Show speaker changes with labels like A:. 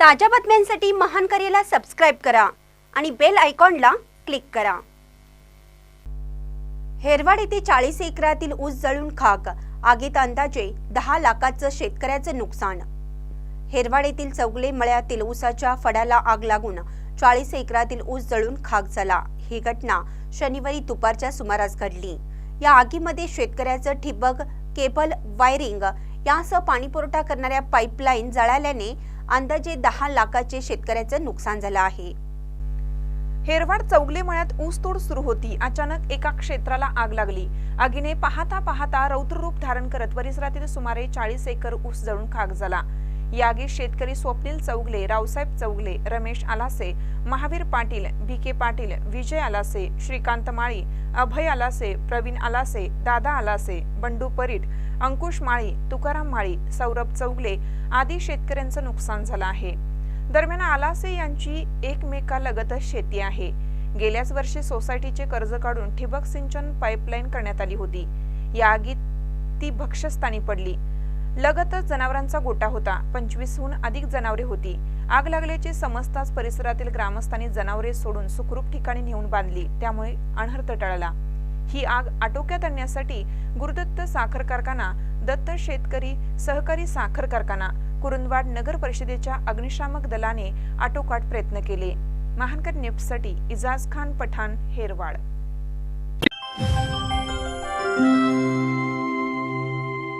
A: ताज्या बातम्यांसाठी महान करेला सबस्क्राईब करा आणि बेल आयकॉनला क्लिक करा. हेरवाड येथे चाळीस एकरातील ऊस जळून खाक. आगीत अंदाजे दहा लाखाचं शेतकऱ्याचं नुकसान. हेरवाड येथील चौगले मळ्यातील ऊसाच्या फडाला आग लागून चाळीस एकरातील ऊस जळून खाक झाला. ही घटना शनिवारी दुपारच्या सुमारास घडली. या आगीमध्ये शेतकऱ्याचं ठिबक केबल वायरिंग यासह पाणीपुरवठा करणाऱ्या पाईपलाईन जळाल्याने अंदाजे दहा लाखाचे शेतकऱ्याचं नुकसान झालं आहे.
B: हेरवाड चौगले मळ्यात ऊसतोड सुरू होती. अचानक एका क्षेत्राला आग लागली. आगीने पाहता पाहता रौद्र रूप धारण करत परिसरातील सुमारे चाळीस एकर ऊस जळून खाक झाला. या आगीत शेतकरी स्वप्नील चौगले रावसाहेब चौगले रमेश आलासे महावीर पाटील बी के पाटील विजय आलासे श्रीकांत माळी अभय आलासे प्रवीण आलासे दादा आलासे बंडू परीट अंकुश माळी तुकाराम माळी सौरभ चौगले आदी शेतकऱ्यांचं नुकसान झालं आहे. दरम्यान आलासे यांची एकमेकालगतच शेती आहे. गेल्याच वर्षी सोसायटीचे कर्ज काढून ठिबक सिंचन पाईपलाईन करण्यात आली होती. या आगीत ती भक्षस्थानी पडली. लगतच जनावरांचा गोटा होता. पंचवीसहून अधिक जनावरे होती. आग लागल्याचे समजताच परिसरातील ग्रामस्थांनी जनावरे सोडून सुखरूप ठिकाणी नेऊन बांधली. त्यामुळे अनर्थ टळला. ही आग आटोक्यात आणण्यासाठी गुरुदत्त साखर कारखाना दत्त शेतकरी सहकारी साखर कारखाना कुरुंदवाड नगर परिषदेच्या अग्निशामक दलाने आटोकाट प्रयत्न केले. महानकर नेप्टसाठी इजाज खान पठाण हेरवाड.